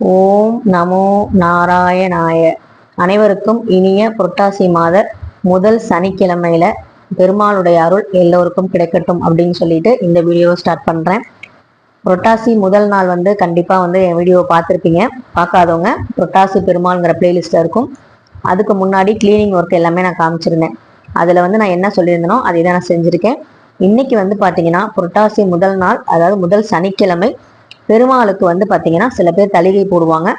ஓம் நமோ நாராயணாய. அனைவருக்கும் இனிய புரட்டாசி மாத முதல் சனிக்கிழமையில பெருமாளுடைய அருள் எல்லோருக்கும் கிடைக்கட்டும் அப்படின்னு சொல்லிட்டு இந்த வீடியோவை ஸ்டார்ட் பண்றேன். புரட்டாசி முதல் நாள் வந்து கண்டிப்பா வந்து என் வீடியோவை பார்த்துருப்பீங்க. பார்க்காதவங்க புரட்டாசி பெருமாள்ங்கிற பிளேலிஸ்ட்ல இருக்கும். அதுக்கு முன்னாடி கிளீனிங் ஒர்க் எல்லாமே நான் காமிச்சிருந்தேன். அதுல வந்து நான் என்ன சொல்லியிருந்தேனோ அதை தான் நான் செஞ்சிருக்கேன். இன்னைக்கு வந்து பாத்தீங்கன்னா புரட்டாசி முதல் நாள் அதாவது முதல் சனிக்கிழமை பெருமாளுக்கு வந்து பார்த்தீங்கன்னா சில பேர் தலிகை போடுவாங்க.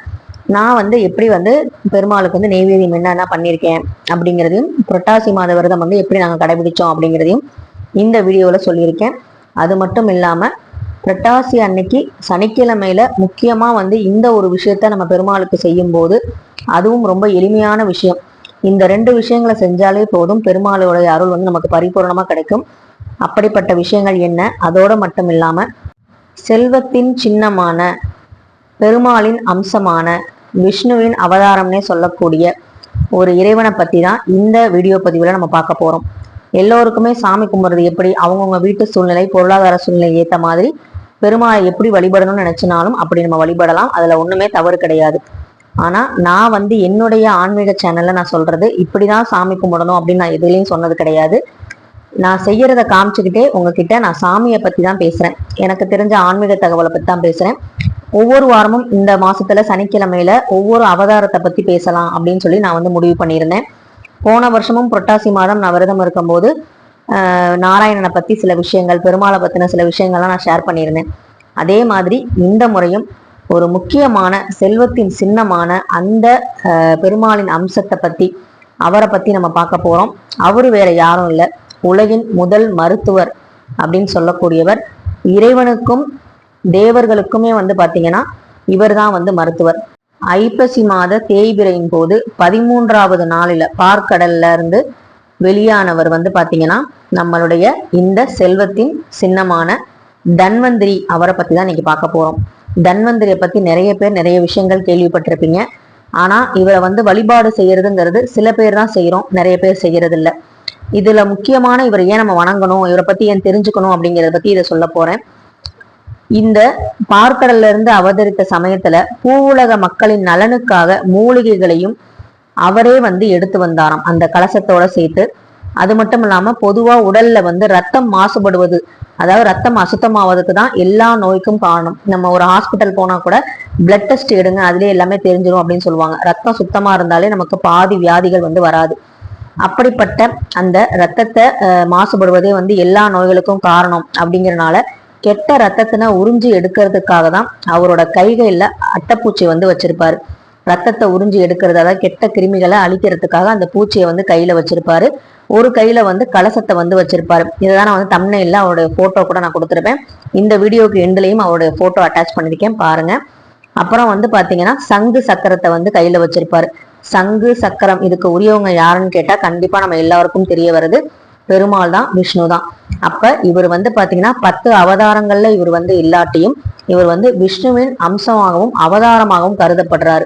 நான் வந்து எப்படி வந்து பெருமாளுக்கு வந்து நெய்வேதியம் என்னென்ன பண்ணியிருக்கேன் அப்படிங்கிறதையும் புரட்டாசி மாத விரதம் வந்து எப்படி நாங்கள் கடைபிடிச்சோம் அப்படிங்கிறதையும் இந்த வீடியோவில் சொல்லியிருக்கேன். அது மட்டும் இல்லாமல் புரட்டாசி அன்னைக்கு சனிக்கிழமையில முக்கியமாக வந்து இந்த ஒரு விஷயத்த நம்ம பெருமாளுக்கு செய்யும்போது அதுவும் ரொம்ப எளிமையான விஷயம். இந்த ரெண்டு விஷயங்களை செஞ்சாலே போதும் பெருமாளுடைய அருள் வந்து நமக்கு பரிபூர்ணமாக கிடைக்கும். அப்படிப்பட்ட விஷயங்கள் என்ன? அதோடு மட்டும் இல்லாமல் செல்வத்தின் சின்னமான பெருமாளின் அம்சமான விஷ்ணுவின் அவதாரம்னே சொல்லக்கூடிய ஒரு இறைவனை பற்றி தான் இந்த வீடியோ பதிவில் நம்ம பார்க்க போறோம். எல்லோருக்குமே சாமி கும்பிட்றது எப்படி அவங்கவுங்க வீட்டு சூழ்நிலை பொருளாதார சூழ்நிலை ஏற்ற மாதிரி பெருமாளை எப்படி வழிபடணும்னு நினச்சினாலும் அப்படி நம்ம வழிபடலாம். அதில் ஒன்றுமே தவறு கிடையாது. ஆனா நான் வந்து என்னுடைய ஆன்மீக சேனலில் நான் சொல்றது இப்படிதான் சாமி கும்பிடணும் அப்படின்னு நான் எதுலேயும் சொன்னது கிடையாது. நான் செய்யறத காமிச்சுக்கிட்டே உங்ககிட்ட நான் சாமியை பத்தி தான் பேசுறேன். எனக்கு தெரிஞ்ச ஆன்மீக தகவலை பத்தி தான் பேசுறேன். ஒவ்வொரு வாரமும் இந்த மாசத்துல சனிக்கிழமையில ஒவ்வொரு அவதாரத்தை பத்தி பேசலாம் அப்படின்னு சொல்லி நான் வந்து முடிவு பண்ணியிருந்தேன். போன வருஷமும் புரட்டாசி மாதம் நான் விரதம் இருக்கும்போது நாராயணனை பத்தி சில விஷயங்கள் பெருமாளை பத்தின சில விஷயங்கள்லாம் நான் ஷேர் பண்ணியிருந்தேன். அதே மாதிரி இந்த முறையும் ஒரு முக்கியமான செல்வத்தின் சின்னமான அந்த பெருமாளின் அம்சத்தை பத்தி அவரை பத்தி நம்ம பார்க்க போறோம். அவரு வேற யாரும் இல்லை. உலகின் முதல் மருத்துவர் அப்படின்னு சொல்லக்கூடியவர் இறைவனுக்கும் தேவர்களுக்குமே வந்து பாத்தீங்கன்னா இவர்தான் வந்து மருத்துவர். ஐப்பசி மாத தேய்பிரையின் போது பதிமூன்றாவது நாளில பார்க்கடல்ல இருந்து வெளியானவர் வந்து பாத்தீங்கன்னா நம்மளுடைய இந்த செல்வத்தின் சின்னமான தன்வந்திரி அவரை பற்றி தான் இன்னைக்கு பார்க்க போறோம். தன்வந்திரியை பத்தி நிறைய பேர் நிறைய விஷயங்கள் கேள்விப்பட்டிருப்பீங்க. ஆனா இவரை வந்து வழிபாடு செய்யறதுங்கிறது சில பேர் தான் செய்யறோம் நிறைய பேர் செய்யறது இல்ல இதுல முக்கியமான இவரை ஏன் நம்ம வணங்கணும் இவரை பத்தி ஏன் தெரிஞ்சுக்கணும் அப்படிங்கறத பத்தி இதை சொல்ல போறேன். இந்த பார்க்கடல்ல இருந்து அவதரித்த சமயத்துல பூவுலக மக்களின் நலனுக்காக மூலிகைகளையும் அவரே வந்து எடுத்து வந்தாராம் அந்த கலசத்தோட சேர்த்து. அது மட்டும் இல்லாம பொதுவா உடல்ல வந்து ரத்தம் மாசுபடுவது அதாவது ரத்தம் அசுத்தமாவதுக்கு தான் எல்லா நோய்க்கும் காரணம். நம்ம ஒரு ஹாஸ்பிட்டல் போனா கூட பிளட் டெஸ்ட் எடுங்க அதுலேயே எல்லாமே தெரிஞ்சிடும் அப்படின்னு சொல்லுவாங்க. ரத்தம் சுத்தமா இருந்தாலே நமக்கு பாதி வியாதிகள் வந்து வராது. அப்படிப்பட்ட அந்த ரத்தத்தை மாசுபடுவதே வந்து எல்லா நோய்களுக்கும் காரணம் அப்படிங்கிறனால கெட்ட ரத்தத்தினை உறிஞ்சி எடுக்கிறதுக்காக தான் அவரோட கைகளில் அட்டைப்பூச்சி வந்து வச்சிருப்பாரு. ரத்தத்தை உறிஞ்சி எடுக்கிறது அதாவது கெட்ட கிருமிகளை அழிக்கிறதுக்காக அந்த பூச்சியை வந்து கையில வச்சிருப்பாரு. ஒரு கையில வந்து கலசத்தை வந்து வச்சிருப்பாரு. இதுதான் நான் வந்து தமிழ்ல அவருடைய போட்டோ கூட நான் கொடுத்துருப்பேன். இந்த வீடியோக்கு எண்ட்லையும் அவருடைய போட்டோ அட்டாச் பண்ணிருக்கேன் பாருங்க. அப்புறம் வந்து பாத்தீங்கன்னா சங்கு சக்கரத்தை வந்து கையில வச்சிருப்பாரு. சங்கு சக்கரம் இதுக்கு உரியவங்க யாருன்னு கேட்டா கண்டிப்பா நம்ம எல்லாருக்கும் தெரிய வருது. பெருமாள் தான் விஷ்ணு தான். அப்ப இவர் வந்து பாத்தீங்கன்னா பத்து அவதாரங்கள்ல இவர் வந்து இல்லாட்டியும் இவர் வந்து விஷ்ணுவின் அம்சமாகவும் அவதாரமாகவும் கருதப்படுறாரு.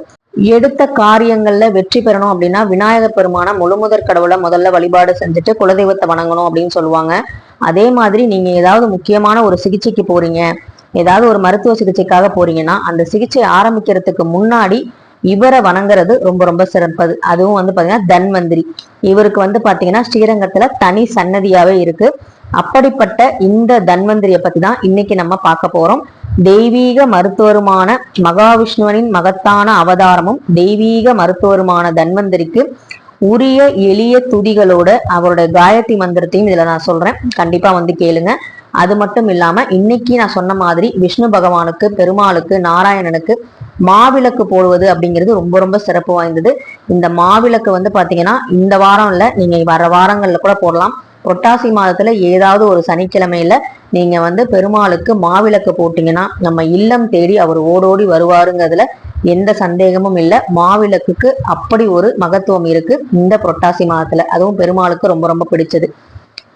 எடுத்த காரியங்கள்ல வெற்றி பெறணும் அப்படின்னா விநாயகர் பெருமான முழுமுதற் கடவுளை முதல்ல வழிபாடு செஞ்சுட்டு குலதெய்வத்தை வணங்கணும் அப்படின்னு சொல்லுவாங்க. அதே மாதிரி நீங்க ஏதாவது முக்கியமான ஒரு சிகிச்சைக்கு போறீங்க ஏதாவது ஒரு மருத்துவ சிகிச்சைக்காக போறீங்கன்னா அந்த சிகிச்சை ஆரம்பிக்கிறதுக்கு முன்னாடி இவரை வணங்குறது ரொம்ப ரொம்ப சிறப்பது அதுவும் வந்து பாத்தீங்கன்னா தன்வந்திரி இவருக்கு வந்து பாத்தீங்கன்னா ஸ்ரீரங்கத்துல தனி சன்னதியாவே இருக்கு. அப்படிப்பட்ட இந்த தன்வந்திரியை பத்தி தான் இன்னைக்கு நம்ம பார்க்க போறோம். தெய்வீக மருத்துவருமான மகாவிஷ்ணுவனின் மகத்தான அவதாரமும் தெய்வீக மருத்துவருமான தன்வந்திரிக்கு உரிய எளிய துதிகளோட அவருடைய காயத்ரி மந்திரத்தையும் இதுல நான் சொல்றேன். கண்டிப்பா வந்து கேளுங்க. அது மட்டும் இல்லாம இன்னைக்கு நான் சொன்ன மாதிரி விஷ்ணு பகவானுக்கு பெருமாளுக்கு நாராயணனுக்கு மாவிளக்கு போடுவது அப்படிங்கிறது ரொம்ப ரொம்ப சிறப்பு வாய்ந்தது. இந்த மாவிளக்கு வந்து பாத்தீங்கன்னா இந்த வாரம் இல்ல நீங்க வர வாரங்கள்ல கூட போடலாம். புரட்டாசி மாதத்துல ஏதாவது ஒரு சனிக்கிழமையில நீங்க வந்து பெருமாளுக்கு மாவிளக்கு போட்டீங்கன்னா நம்ம இல்லம் தேடி அவர் ஓடோடி வருவாருங்கிறதுல எந்த சந்தேகமும் இல்லை. மாவிளக்குக்கு அப்படி ஒரு மகத்துவம் இருக்கு இந்த புரட்டாசி மாதத்துல. அதுவும் பெருமாளுக்கு ரொம்ப ரொம்ப பிடிச்சது.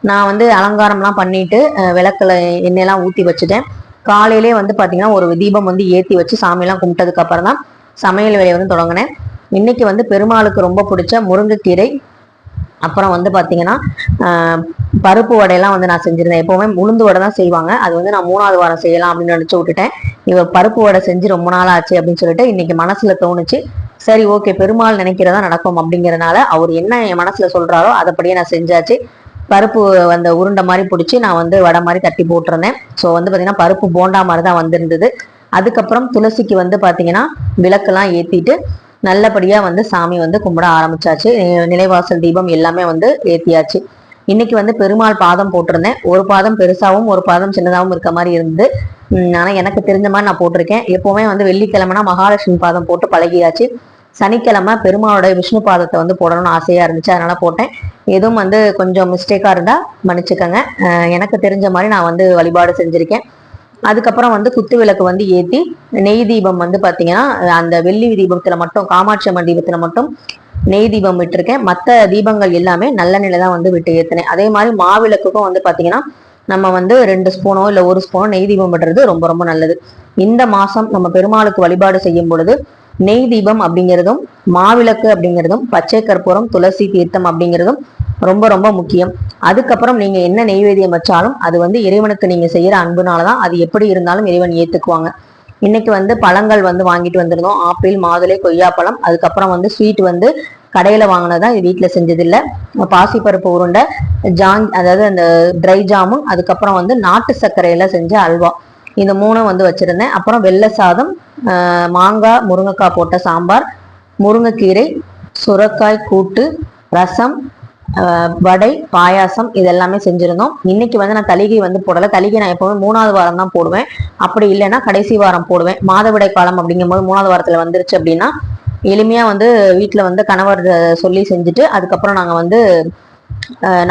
நான் வந்து அலங்காரம்லாம் பண்ணிட்டு விளக்கில் எண்ணெயெல்லாம் ஊற்றி வச்சுட்டேன். காலையிலே வந்து பார்த்தீங்கன்னா ஒரு தீபம் வந்து ஏற்றி வச்சு சாமியெல்லாம் கும்பிட்டதுக்கு அப்புறம் தான் சமையல் வேலையை வந்து தொடங்கினேன். இன்னைக்கு வந்து பெருமாளுக்கு ரொம்ப பிடிச்ச முருங்கைக்கீரை அப்புறம் வந்து பார்த்தீங்கன்னா பருப்பு வடையெல்லாம் வந்து நான் செஞ்சுருந்தேன். எப்போவுமே உளுந்து வடை தான் செய்வாங்க. அது வந்து நான் மூணாவது வாரம் செய்யலாம் அப்படின்னு நினச்சி விட்டுட்டேன். இவர் பருப்பு வடை செஞ்சு ரொம்ப நாள் ஆச்சு அப்படின்னு சொல்லிட்டு இன்னைக்கு மனசில் தோணுச்சு சரி ஓகே பெருமாள் நினைக்கிறதா நடக்கும் அப்படிங்கறதுனால அவர் என்ன என் மனசில் சொல்கிறாரோ அதைப்படியே நான் செஞ்சாச்சு. பருப்பு அந்த உருண்டை மாதிரி பிடிச்சி நான் வந்து வடை மாதிரி தட்டி போட்டிருந்தேன். ஸோ வந்து பார்த்திங்கன்னா பருப்பு போண்டா மாதிரி தான் வந்திருந்தது. அதுக்கப்புறம் துளசிக்கு வந்து பார்த்திங்கன்னா விளக்கெல்லாம் ஏற்றிட்டு நல்லபடியாக வந்து சாமி வந்து கும்பிட ஆரம்பிச்சாச்சு. நிலைவாசல் தீபம் எல்லாமே வந்து ஏற்றியாச்சு இன்னைக்கு வந்து பெருமாள் பாதம் போட்டிருந்தேன். ஒரு பாதம் பெருசாகவும் ஒரு பாதம் சின்னதாகவும் இருக்க மாதிரி இருந்து ஆனால் எனக்கு தெரிஞ்ச மாதிரி நான் போட்டிருக்கேன். எப்போவுமே வந்து வெள்ளிக்கிழமைனா மகாலட்சுமி பாதம் போட்டு பழகியாச்சு. சனிக்கிழமை பெருமாளோட விஷ்ணு பாதத்தை வந்து போடணும்னு ஆசையா இருந்துச்சு. அதனால போட்டேன். எதுவும் வந்து கொஞ்சம் மிஸ்டேக்கா இருந்தா மன்னிச்சுக்கோங்க. எனக்கு தெரிஞ்ச மாதிரி நான் வந்து வழிபாடு செஞ்சிருக்கேன். அதுக்கப்புறம் வந்து குத்து விளக்கு வந்து ஏத்தி நெய் தீபம் வந்து பாத்தீங்கன்னா அந்த வெள்ளி தீபத்துல மட்டும் காமாட்சி அம்மன் தீபத்துல மட்டும் நெய் தீபம் விட்டுருக்கேன். மற்ற தீபங்கள் எல்லாமே நல்ல நிலை தான் வந்து விட்டு ஏற்றினேன் அதே மாதிரி மாவிளக்குக்கும் வந்து பாத்தீங்கன்னா நம்ம வந்து ரெண்டு ஸ்பூனோ இல்ல ஒரு ஸ்பூனோ நெய் தீபம் விடுறது ரொம்ப ரொம்ப நல்லது. இந்த மாசம் நம்ம பெருமாளுக்கு வழிபாடு செய்யும் பொழுது நெய் தீபம் அப்படிங்கிறதும் மாவிளக்கு அப்படிங்கிறதும் பச்சை கற்பூரம் துளசி தீர்த்தம் அப்படிங்கிறதும் ரொம்ப ரொம்ப முக்கியம். அதுக்கப்புறம் நீங்க என்ன நெய்வேதியம் வச்சாலும் அது வந்து இறைவனுக்கு நீங்க செய்யற அன்புனாலதான் அது எப்படி இருந்தாலும் இறைவன் ஏத்துக்குவாங்க. இன்னைக்கு வந்து பழங்கள் வந்து வாங்கிட்டு வந்திருந்தோம். ஆப்பிள் மாதுளை கொய்யாப்பழம். அதுக்கப்புறம் வந்து ஸ்வீட் வந்து கடையில வாங்கினதான் இது வீட்டுல செஞ்சதில்லை. பாசிப்பருப்பு உருண்டை ஜாங் அதாவது அந்த ட்ரை ஜாமுன் அதுக்கப்புறம் வந்து நாட்டு சர்க்கரையில் செஞ்ச அல்வா. இந்த மூணும் வந்து வச்சுருந்தேன். அப்புறம் வெள்ளை சாதம் மாங்காய் முருங்கைக்காய் போட்ட சாம்பார் முருங்கைக்கீரை சுரக்காய் கூட்டு ரசம் வடை பாயாசம் இது எல்லாமே இன்னைக்கு வந்து நான் தலிகை வந்து போடலை. தலிகை நான் எப்போவுமே மூணாவது வாரம் தான் போடுவேன். அப்படி இல்லைன்னா கடைசி வாரம் போடுவேன். மாதவிடை காலம் அப்படிங்கும்போது மூணாவது வாரத்தில் வந்துருச்சு அப்படின்னா எளிமையாக வந்து வீட்டில் வந்து கணவர் சொல்லி செஞ்சுட்டு அதுக்கப்புறம் நாங்கள் வந்து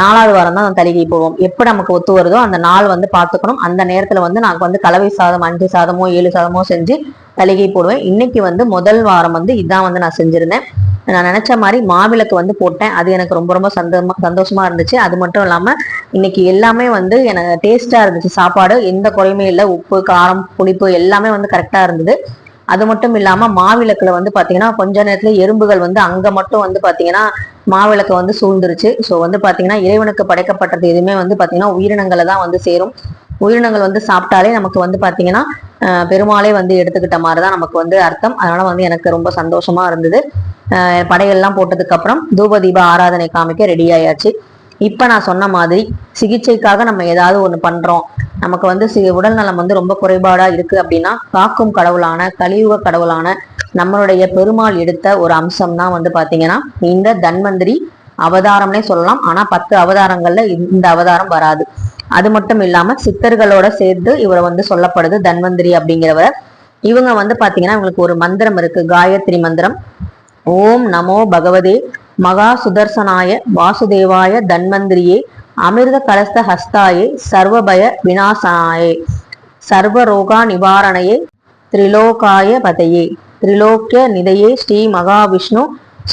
நாலாவது வாரம் தான் தலிகை போடுவோம் எப்போ நமக்கு ஒத்து வருதோ அந்த நாள் வந்து பார்த்துக்கணும். அந்த நேரத்துல வந்து நாங்கள் வந்து கலவை சாதம் அஞ்சு சாதமோ ஏழு சாதமோ செஞ்சு தலிகை போடுவேன். இன்னைக்கு வந்து முதல் வாரம் வந்து இதான் வந்து நான் செஞ்சுருந்தேன். நான் நினைச்ச மாதிரி மாவிளக்கு வந்து போட்டேன். அது எனக்கு ரொம்ப ரொம்ப சந்தோஷமா சந்தோஷமா இருந்துச்சு. அது மட்டும் இல்லாம இன்னைக்கு எல்லாமே வந்து எனக்கு டேஸ்டா இருந்துச்சு. சாப்பாடு எந்த குறையுமே இல்லை. உப்பு காரம் புளிப்பு எல்லாமே வந்து கரெக்டா இருந்தது. அது மட்டும் இல்லாம மாவிளக்குல வந்து பாத்தீங்கன்னா கொஞ்ச நேரத்துல எறும்புகள் வந்து அங்க மட்டும் வந்து பாத்தீங்கன்னா மாவிளக்க வந்து சூழ்ந்துருச்சு. ஸோ வந்து பாத்தீங்கன்னா இறைவனுக்கு படைக்கப்பட்டது எதுவுமே வந்து பாத்தீங்கன்னா உயிரினங்களை தான் வந்து சேரும். உயிரினங்கள் வந்து சாப்பிட்டாலே நமக்கு வந்து பாத்தீங்கன்னா பெருமாளே வந்து எடுத்துக்கிட்ட மாதிரி தான் நமக்கு வந்து அர்த்தம். அதனால வந்து எனக்கு ரொம்ப சந்தோஷமா இருந்தது. அஹ், படையெல்லாம் போட்டதுக்கு அப்புறம் தூப தீப ஆராதனை காமிக்க ரெடி ஆயாச்சு. இப்ப நான் சொன்ன மாதிரி சிகிச்சைக்காக நம்ம ஏதாவது ஒன்று பண்றோம். நமக்கு வந்து சி- உடல் நலம் வந்து ரொம்ப குறைபாடா இருக்கு அப்படின்னா காக்கும் கடவுளான கலியுக கடவுளான நம்மளுடைய பெருமாள் எடுத்த ஒரு அம்சம் தான் வந்து பாத்தீங்கன்னா இந்த தன்வந்திரி அவதாரம்னே சொல்லலாம். ஆனா பத்து அவதாரங்கள்ல இந்த அவதாரம் வராது. அது மட்டும் இல்லாம சித்தர்களோட சேர்த்து இவரை வந்து சொல்லப்படுது தன்வந்திரி அப்படிங்கிறவர். இவங்க வந்து பாத்தீங்கன்னா இவங்களுக்கு ஒரு மந்திரம் இருக்கு. காயத்ரி மந்திரம். ஓம் நமோ பகவதே மகா சுதர்சனாய வாசுதேவாய தன்வந்திரியே அமிர்த கலஸ்த ஹஸ்தாயே சர்வபய விநாசனாயே சர்வரோகா நிவாரணையே திரிலோகாய பதையே திரிலோக்கிய நிதையே ஸ்ரீ மகாவிஷ்ணு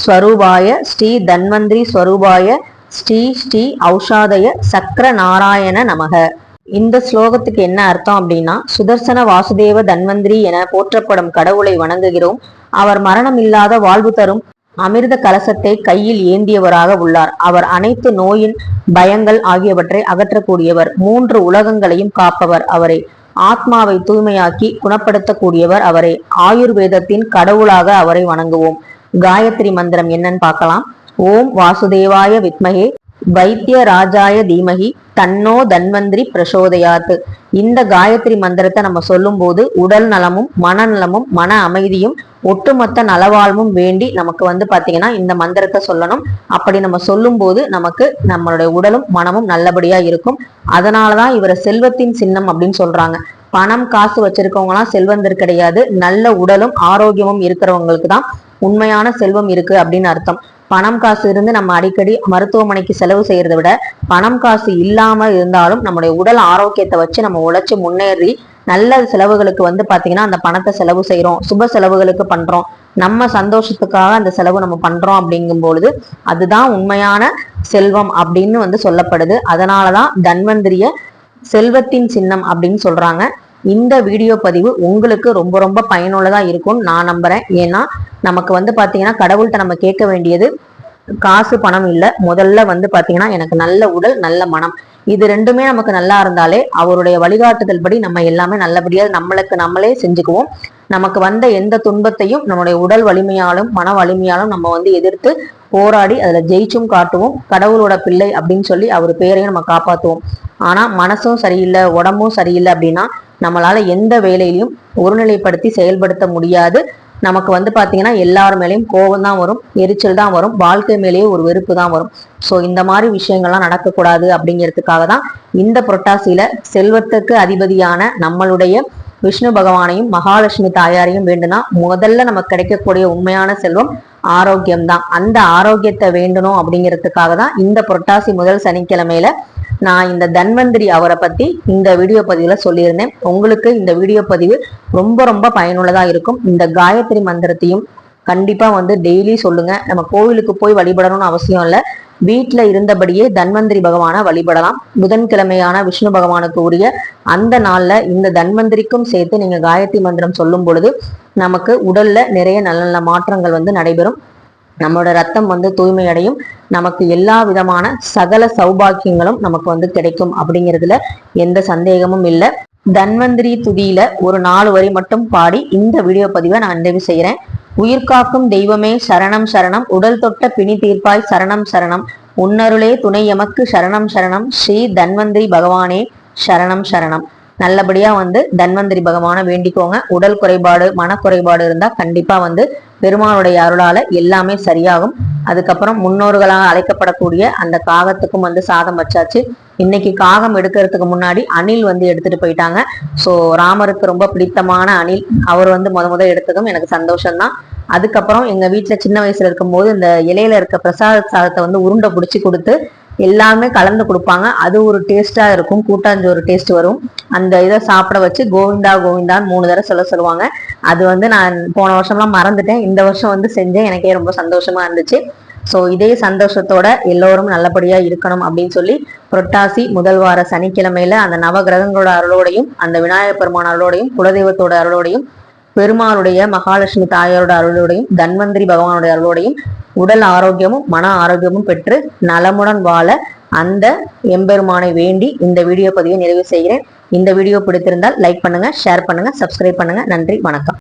ஸ்வரூபாய ஸ்ரீ தன்வந்திரி ஸ்வரூபாய ஸ்ரீ ஸ்ரீ ஔஷாதய சக்கர நாராயண நமக. இந்த ஸ்லோகத்துக்கு என்ன அர்த்தம் அப்படின்னா சுதர்சன வாசுதேவ தன்வந்திரி என போற்றப்படும் கடவுளை வணங்குகிறோம். அவர் மரணம் இல்லாத வாழ்வு தரும் அமிர்த கலசத்தை கையில் ஏந்தியவராக உள்ளார். அவர் அனைத்து நோயின் பயங்கள் ஆகியவற்றை அகற்றக்கூடியவர் மூன்று உலகங்களையும் காப்பவர். அவரே ஆத்மாவை தூய்மையாக்கி குணப்படுத்தக்கூடியவர் அவரே. ஆயுர்வேதத்தின் கடவுளாக அவரை வணங்குவோம். காயத்ரி மந்திரம் என்னன்னு பார்க்கலாம். ஓம் வாசுதேவாய வித்மகே. வைத்திய ராஜாய தீமகி தன்னோ தன்வந்திரி பிரசோதயாத்து. இந்த காயத்ரி மந்திரத்தை நம்ம சொல்லும்போது உடல் நலமும் மனநலமும் மன அமைதியும் ஒட்டுமொத்த நலவாழ்வும் வேண்டி நமக்கு வந்து பாத்தீங்கன்னா இந்த மந்திரத்தை சொல்லணும். அப்படி நம்ம சொல்லும்போது நமக்கு நம்மளுடைய உடலும் மனமும் நல்லபடியா இருக்கும். அதனாலதான் இவரை செல்வத்தின் சின்னம் அப்படின்னு சொல்றாங்க. பணம் காசு வச்சிருக்கவங்களாம் செல்வந்தர் கிடையாது. நல்ல உடலும் ஆரோக்கியமும் இருக்கிறவங்களுக்கு தான் உண்மையான செல்வம் இருக்கு அப்படின்னு அர்த்தம். பணம் காசு இருந்து நம்ம அடிக்கடி மருத்துவமனைக்கு செலவு செய்யறதை விட பணம் காசு இல்லாம இருந்தாலும் நம்முடைய உடல் ஆரோக்கியத்தை வச்சு நம்ம உழைச்சு முன்னேறி நல்ல செலவுகளுக்கு வந்து பாத்தீங்கன்னா அந்த பணத்தை செலவு செய்யறோம் சுப செலவுகளுக்கு பண்றோம். நம்ம சந்தோஷத்துக்காக அந்த செலவு நம்ம பண்றோம் அப்படிங்கும் பொழுது அதுதான் உண்மையான செல்வம் அப்படின்னு வந்து சொல்லப்படுது. அதனாலதான் தன்வந்திரிய செல்வத்தின் சின்னம் அப்படின்னு சொல்றாங்க. இந்த வீடியோ பதிவு உங்களுக்கு ரொம்ப ரொம்ப பயனுள்ளதா இருக்கும்னு நான் நம்புறேன். ஏன்னா நமக்கு வந்து பார்த்தீங்கன்னா கடவுள்கிட்ட நம்ம கேட்க வேண்டியது காசு பணம் இல்லை. முதல்ல வந்து பார்த்தீங்கன்னா எனக்கு நல்ல உடல் நல்ல மனம். இது ரெண்டுமே நமக்கு நல்லா இருந்தாலே அவருடைய வழிகாட்டுதல் படி நம்ம எல்லாமே நல்லபடியாக நம்மளுக்கு நம்மளே செஞ்சுக்குவோம். நமக்கு வந்த எந்த துன்பத்தையும் நம்முடைய உடல் வலிமையாலும் மன வலிமையாலும் நம்ம வந்து எதிர்த்து போராடி அதில் ஜெயிச்சும் காட்டுவோம். கடவுளோட பிள்ளை அப்படின்னு சொல்லி அவர் பேரையும் நம்ம காப்பாற்றுவோம் ஆனால் மனசும் சரியில்லை உடம்பும் சரியில்லை அப்படின்னா நம்மளால எந்த வேலையிலையும் ஒருநிலைப்படுத்தி செயல்படுத்த முடியாது. நமக்கு வந்து பாத்தீங்கன்னா எல்லார் மேலேயும் கோபம் தான் வரும் எரிச்சல் தான் வரும் வாழ்க்கை மேலேயே ஒரு வெறுப்பு தான் வரும். ஸோ இந்த மாதிரி விஷயங்கள்லாம் நடக்கக்கூடாது அப்படிங்கிறதுக்காக தான் இந்த புரட்டாசியில செல்வத்துக்கு அதிபதியான நம்மளுடைய விஷ்ணு பகவானையும் மகாலட்சுமி தாயாரையும் வேண்டுனா முதல்ல நமக்கு கிடைக்கக்கூடிய உண்மையான செல்வம் ஆரோக்கியம் தான் அந்த ஆரோக்கியத்தை வேண்டணும் அப்படிங்கிறதுக்காக தான் இந்த புரட்டாசி முதல் சனிக்கிழமையில நான் இந்த தன்வந்திரி அவரை பத்தி இந்த வீடியோ பதிவுல சொல்லியிருந்தேன். உங்களுக்கு இந்த வீடியோ பதிவு ரொம்ப ரொம்ப பயனுள்ளதா இருக்கும். இந்த காயத்ரி மந்திரத்தையும் கண்டிப்பா வந்து டெய்லி சொல்லுங்க. நம்ம கோவிலுக்கு போய் வழிபடணும்னு அவசியம் இல்லை. வீட்டுல இருந்தபடியே தன்வந்திரி பகவானை வழிபடலாம். புதன்கிழமையான விஷ்ணு பகவானுக்கு உரிய அந்த நாள்ல இந்த தன்வந்திரிக்கும் சேர்த்து நீங்க காயத்ரி மந்திரம் சொல்லும் பொழுது நமக்கு உடல்ல நிறைய நல்ல நல்ல மாற்றங்கள் வந்து நடைபெறும். நம்மளோட ரத்தம் வந்து தூய்மை அடையும். நமக்கு எல்லா விதமான சகல சௌபாக்கியங்களும் நமக்கு வந்து கிடைக்கும் அப்படிங்கிறதுல எந்த சந்தேகமும் இல்லை. தன்வந்திரி துதியில ஒரு நாலு வரி மட்டும் பாடி இந்த வீடியோ பதிவை நான் நிறைவு செய்யறேன். உயிர்காக்கும் தெய்வமே சரணம் சரணம். உடல் தொட்ட பிணி தீர்ப்பாய் சரணம் சரணம். உன்னருளே துணை எமக்கு சரணம் சரணம். ஸ்ரீ தன்வந்திரி பகவானே சரணம் சரணம். நல்லபடியா வந்து தன்வந்திரி பகவானை வேண்டிக்கோங்க. உடல் குறைபாடு மனக்குறைபாடு இருந்தா கண்டிப்பா வந்து பெருமானுடைய அருளால எல்லாமே சரியாகும். அதுக்கப்புறம் முன்னோர்களாக அழைக்கப்படக்கூடிய அந்த காகத்துக்கும் வந்து சாதம் வச்சாச்சு. இன்னைக்கு காகம் எடுக்கிறதுக்கு முன்னாடி அணில் வந்து எடுத்துட்டு போயிட்டாங்க. ஸோ ராமருக்கு ரொம்ப பிடித்தமான அணில். அவர் வந்து முத முத எடுத்ததும் எனக்கு சந்தோஷம்தான். அதுக்கப்புறம் எங்க வீட்டுல சின்ன வயசுல இருக்கும்போது இந்த இலையில இருக்க பிரசாத சாதத்தை வந்து உருண்டை பிடிச்சி கொடுத்து எல்லாமே கலந்து கொடுப்பாங்க. அது ஒரு டேஸ்டா இருக்கும். கூட்டாஞ்சோறு டேஸ்ட் வரும். அந்த இதை சாப்பிட வச்சு கோவிந்தா கோவிந்தான்னு மூணு தடவை சொல்ல சொல்லுவாங்க. அது வந்து நான் போன வருஷம்லாம் மறந்துட்டேன். இந்த வருஷம் வந்து செஞ்சேன். எனக்கே ரொம்ப சந்தோஷமா இருந்துச்சு. ஸோ இதே சந்தோஷத்தோட எல்லோரும் நல்லபடியா இருக்கணும் அப்படின்னு சொல்லி புரட்டாசி முதல் வார சனிக்கிழமையில அந்த நவ கிரகங்களோட அருளோடையும் அந்த விநாயகர் பெருமான அருளோடையும் குலதெய்வத்தோட அருளோடையும் பெருமாளுடைய மகாலட்சுமி தாயாரோட அருளோடையும் தன்வந்திரி பகவானுடைய அருளோடையும் உடல் ஆரோக்கியமும் மன ஆரோக்கியமும் பெற்று நலமுடன் வாழ அந்த எம்பெருமானை வேண்டி இந்த வீடியோ பதிவை நிறைவு செய்கிறேன். இந்த வீடியோ பிடித்திருந்தால் லைக் பண்ணுங்க ஷேர் பண்ணுங்க சப்ஸ்கிரைப் பண்ணுங்க. நன்றி வணக்கம்.